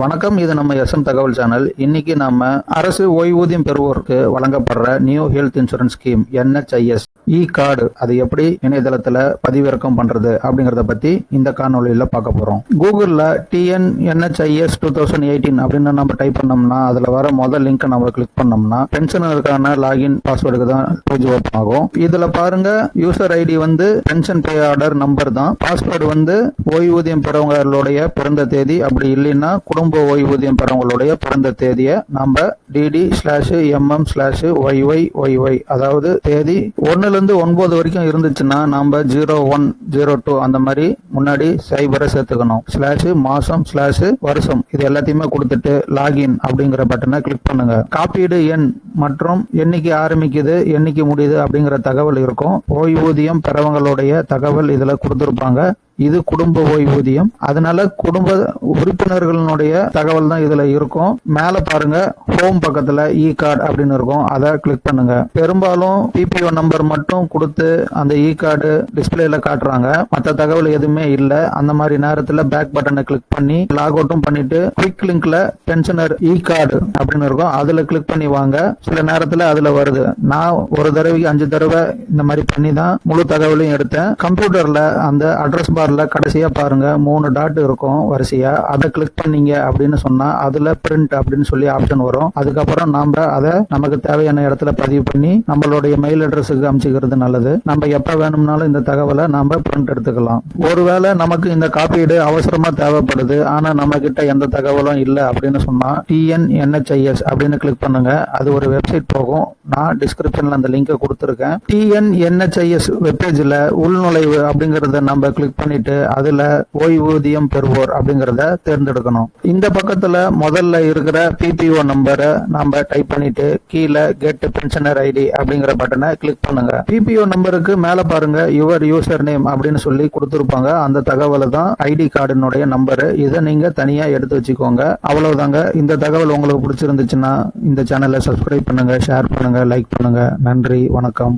வணக்கம் இது நம்ம எஸ்எம் தகவல் சேனல். இன்னைக்கு நம்ம அரசு ஓய்வூதியம் பெறுவோருக்கு வழங்கப்படுற new health insurance scheme NHIS e card அது எப்படி இணையதளத்துல பதிவிறக்கம் பண்றது அப்படிங்கறத பத்தி இந்த காணொலியில பார்க்க போறோம். கூகுள்ல TN NHIS two thousand eighteen அப்படின்னு நம்ம டைப் பண்ணோம்னா அதுல வர முதல் லிங்க் நம்ம கிளிக் பண்ணோம்னா பென்ஷனருக்கான லாகின் பாஸ்வேர்டுக்கு தான் பேஜ் ஓப்பன் ஆகும். இதுல பாருங்க யூசர் ஐடி வந்து பென்ஷன் பே ஆர்டர் நம்பர் தான். பாஸ்வேர்டு வந்து ஓய்வூதியம் பெறவங்களுடைய பிறந்த தேதி அப்படி இல்லைன்னா குடும்ப ஓய்வூதியம் பெறவங்களுடைய பிறந்த தேதியை நம்ம DD slash MM slash YY YY அதாவது தேதி ஒன்னு இருந்து ஒன்பது வரைக்கும் இருந்துச்சுன்னா நம்ம ஜீரோ ஒன் ஜீரோ டூ அந்த மாதிரி முன்னாடி சைபரை சேர்த்துக்கணும். ஸ்லாஷ் மாசம் ஸ்லாஷ் வருஷம். இது எல்லாத்தையுமே கொடுத்துட்டு லாகின் அப்படிங்கிற பட்டனை கிளிக் பண்ணுங்க. காப்பீடு எண் மற்றும் என்னைக்கு ஆரம்பிக்குது என்னைக்கு முடியுது அப்படிங்கிற தகவல் இருக்கும். ஓய்வூதியம் பெறவங்களுடைய தகவல் இதுல கொடுத்துருப்பாங்க. இது குடும்ப ஓய்வூதியம். அதனால குடும்ப உறுப்பினர்களுடைய தகவல் தான் இதுல இருக்கும். மேல பாருங்க ஹோம் பக்கத்துல இ கார்டு அப்படின்னு இருக்கும். அதை கிளிக் பண்ணுங்க. பெரும்பாலும் பிபிஓ நம்பர் மட்டும் கொடுத்து அந்த இ கார்டு டிஸ்பிளேல காட்டுறாங்க. மற்ற தகவல் எதுவுமே இல்ல. அந்த மாதிரி நேரத்துல பேக் பட்டனை கிளிக் பண்ணி லாக் அவுட்டும் பண்ணிட்டு குவிக் லிங்க்ல பென்ஷனர் இ கார்டு அப்படின்னு இருக்கும். அதுல கிளிக் பண்ணி வாங்க. சில நேரத்துல அதுல வருது. நான் ஒரு தடவைக்கு அஞ்சு தடவை இந்த மாதிரி பண்ணி தான் முழு தகவலையும் எடுத்தேன். கம்ப்யூட்டர்ல அந்த அட்ரஸ் பார்ல கடைசியா பாருங்க. மூணு டாட் இருக்கும் வரிசையா. அதை கிளிக் பண்ணீங்க அப்படின்னு சொன்னா அதுல பிரிண்ட் அப்படின்னு சொல்லி ஆப்ஷன் வரும். அதுக்கப்புறம் நாம அதை நமக்கு தேவையான இடத்துல பதிவு பண்ணி நம்மளுடைய மெயில் அட்ரஸுக்கு அமைச்சுக்கிறது நல்லது. நம்ம எப்ப வேணும்னாலும் இந்த தகவலை நாம பிரிண்ட் எடுத்துக்கலாம். ஒருவேளை நமக்கு இந்த காப்பீடு அவசரமா தேவைப்படுது. ஆனா நம்ம கிட்ட எந்த தகவலும் இல்ல அப்படின்னு சொன்னா டிஎன் அப்படின்னு கிளிக் பண்ணுங்க. அது ஒரு வெப்சைட் போகும். நான் டிஸ்கிரிப்ஷன்ல அந்த லிங்கை கொடுத்துருக்கேன். டிஎன்என்ஹெச்ஐஎஸ் வெப்பேஜ்ல உள்நுழைவு அப்படிங்கறத நம்ம கிளிக் பண்ணிட்டு அதுல ஓய்வூதியம் பெறுவோர் அப்படிங்கறத தேர்ந்தெடுக்கணும். இந்த பக்கத்துல முதல்ல இருக்கிற பிபிஓ நம்பர் நம்ம டைப் பண்ணிட்டு கீழே கெட் பென்ஷனர் ஐடி அப்படிங்கிற பட்டனை கிளிக் பண்ணுங்க. பிபிஓ நம்பருக்கு மேல பாருங்க யுவர் யூசர் நேம் அப்படின்னு சொல்லி கொடுத்துருப்பாங்க. அந்த தகவலை தான் ஐடி கார்டினுடைய நம்பரு இதை நீங்க தனியா எடுத்து வச்சுக்கோங்க. அவ்வளவுதாங்க. இந்த தகவல் உங்களுக்கு பிடிச்சிருந்துச்சுன்னா இந்த சேனலை சப்ஸ்கிரைப் பண்ணுங்க ஷேர் பண்ணுங்க லைக் பண்ணுங்க. நன்றி வணக்கம்.